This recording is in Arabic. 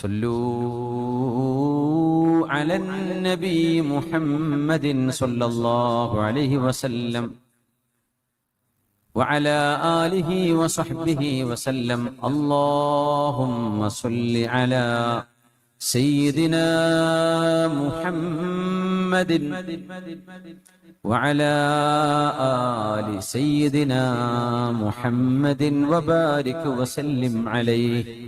صلوا على النبي محمد صلى الله عليه وسلم وعلى آله وصحبه وسلم. اللهم صل على سيدنا محمد وعلى آل سيدنا محمد وبارك وسلم عليه.